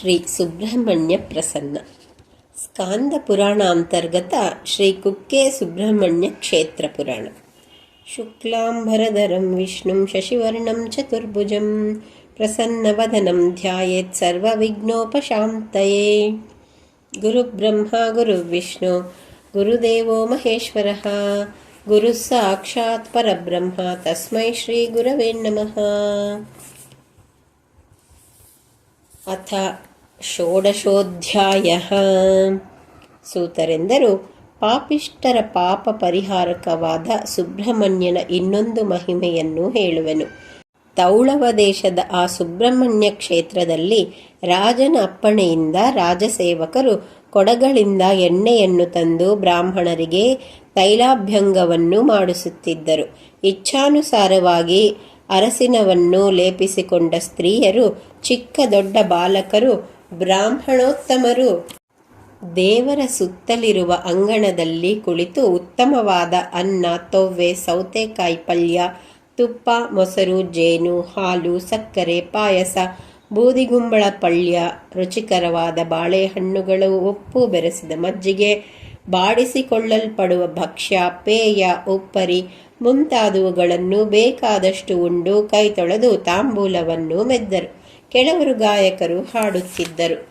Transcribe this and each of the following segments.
ಶ್ರೀ ಸುಬ್ರಹ್ಮಣ್ಯ ಪ್ರಸನ್ನ ಸ್ಕಾಂದ ಪುರಾಣಾಂತರ್ಗತ ಶ್ರೀ ಕುಕ್ಕೆ ಸುಬ್ರಹ್ಮಣ್ಯ ಕ್ಷೇತ್ರ ಪುರಾಣ ಶುಕ್ಲಾಂಬರಧರಂ ವಿಷ್ಣುಂ ಶಶಿವರ್ಣಂ ಚತುರ್ಭುಜಂ ಪ್ರಸನ್ನವದನಂ ಧ್ಯಾಯೇತ್ ಸರ್ವವಿಘ್ನೋಪಶಾಂತಯೇ ಗುರುಬ್ರಹ್ಮ ಗುರುವಿಷ್ಣು ಗುರುದೇವೋ ಮಹೇಶ್ವರಃ ಗುರು ಸಾಕ್ಷಾತ್ ಪರಬ್ರಹ್ಮ ತಸ್ಮೈ ಶ್ರೀ ಗುರವೇ ನಮಃ ಅಥ ಷೋಡಶೋಧ್ಯಾಯ. ಸೂತರೆಂದರು ಪಾಪಿಷ್ಟರ ಪಾಪ ಪರಿಹಾರಕವಾದ ಸುಬ್ರಹ್ಮಣ್ಯನ ಇನ್ನೊಂದು ಮಹಿಮೆಯನ್ನು ಹೇಳುವೆನು. ತೌಳವ ದೇಶದ ಆ ಸುಬ್ರಹ್ಮಣ್ಯ ಕ್ಷೇತ್ರದಲ್ಲಿ ರಾಜನ ಅಪ್ಪಣೆಯಿಂದ ರಾಜಸೇವಕರು ಕೊಡಗಳಿಂದ ಎಣ್ಣೆಯನ್ನು ತಂದು ಬ್ರಾಹ್ಮಣರಿಗೆ ತೈಲಾಭ್ಯಂಗವನ್ನು ಮಾಡಿಸುತ್ತಿದ್ದರು. ಇಚ್ಛಾನುಸಾರವಾಗಿ ಅರಸಿನವನ್ನು ಲೇಪಿಸಿಕೊಂಡ ಸ್ತ್ರೀಯರು ಚಿಕ್ಕ ದೊಡ್ಡ ಬಾಲಕರು ಬ್ರಾಹ್ಮಣೋತ್ತಮರು. ದೇವರ ಸುತ್ತಲಿರುವ ಅಂಗಣದಲ್ಲಿ ಕುಳಿತು ಉತ್ತಮವಾದ ಅನ್ನ, ತೊವ್ವೆ, ಸೌತೆಕಾಯಿ ಪಲ್ಯ, ತುಪ್ಪ, ಮೊಸರು, ಜೇನು, ಹಾಲು, ಸಕ್ಕರೆ, ಪಾಯಸ, ಬೂದಿಗುಂಬಳ ಪಲ್ಯ, ರುಚಿಕರವಾದ ಬಾಳೆಹಣ್ಣುಗಳು, ಉಪ್ಪು ಬೆರೆಸಿದ ಮಜ್ಜಿಗೆ, ಬಾಡಿಸಿಕೊಳ್ಳಲ್ಪಡುವ ಭಕ್ಷ್ಯ, ಪೇಯ, ಉಪ್ಪರಿ ಮುಂತಾದವುಗಳನ್ನು ಬೇಕಾದಷ್ಟು ಉಂಡು ಕೈ ತೊಳೆದು ತಾಂಬೂಲವನ್ನು ಮೆದ್ದರು. ಕೆಲವರು ಗಾಯಕರು ಹಾಡುತ್ತಿದ್ದರು.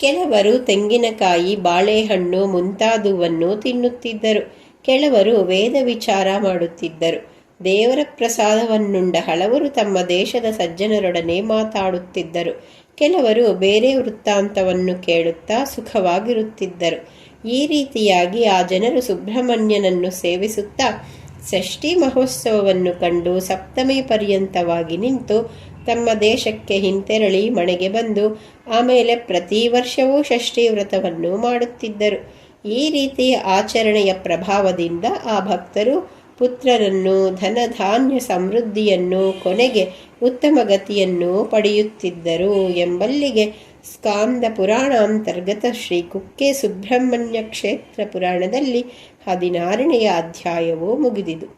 ಕೆಲವರು ತೆಂಗಿನಕಾಯಿ, ಬಾಳೆಹಣ್ಣು ಮುಂತಾದುವನ್ನು ತಿನ್ನುತ್ತಿದ್ದರು. ಕೆಲವರು ವೇದ ವಿಚಾರ ಮಾಡುತ್ತಿದ್ದರು. ದೇವರ ಪ್ರಸಾದವನ್ನುಂಡ ಹಲವರು ತಮ್ಮ ದೇಶದ ಸಜ್ಜನರೊಡನೆ ಮಾತಾಡುತ್ತಿದ್ದರು. ಕೆಲವರು ಬೇರೆ ವೃತ್ತಾಂತವನ್ನು ಕೇಳುತ್ತಾ ಸುಖವಾಗಿರುತ್ತಿದ್ದರು. ಈ ರೀತಿಯಾಗಿ ಆ ಜನರು ಸುಬ್ರಹ್ಮಣ್ಯನನ್ನು ಸೇವಿಸುತ್ತಾ ಷಷ್ಠಿ ಮಹೋತ್ಸವವನ್ನು ಕಂಡು ಸಪ್ತಮಿ ಪರ್ಯಂತವಾಗಿ ನಿಂತು ತಮ್ಮ ದೇಶಕ್ಕೆ ಹಿಂತೆರಳಿ ಮನೆಗೆ ಬಂದು, ಆಮೇಲೆ ಪ್ರತಿ ವರ್ಷವೂ ಷಷ್ಠಿ ವ್ರತವನ್ನು ಮಾಡುತ್ತಿದ್ದರು. ಈ ರೀತಿಯ ಆಚರಣೆಯ ಪ್ರಭಾವದಿಂದ ಆ ಭಕ್ತರು ಪುತ್ರರನ್ನು ಧನಧಾನ್ಯ ಸಮೃದ್ಧಿಯನ್ನು, ಕೊನೆಗೆ ಉತ್ತಮ ಗತಿಯನ್ನು ಪಡೆಯುತ್ತಿದ್ದರು ಎಂಬಲ್ಲಿಗೆ ಸ್ಕಾಂದ ಪುರಾಣಾಂತರ್ಗತ ಶ್ರೀ ಕುಕ್ಕೆ ಸುಬ್ರಹ್ಮಣ್ಯ ಕ್ಷೇತ್ರ ಪುರಾಣದಲ್ಲಿ ಹದಿನಾರನೆಯ ಅಧ್ಯಾಯವು ಮುಗಿದಿದು.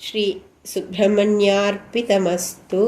ಶ್ರೀ सुब्रह्मण्यार्पितमस्तु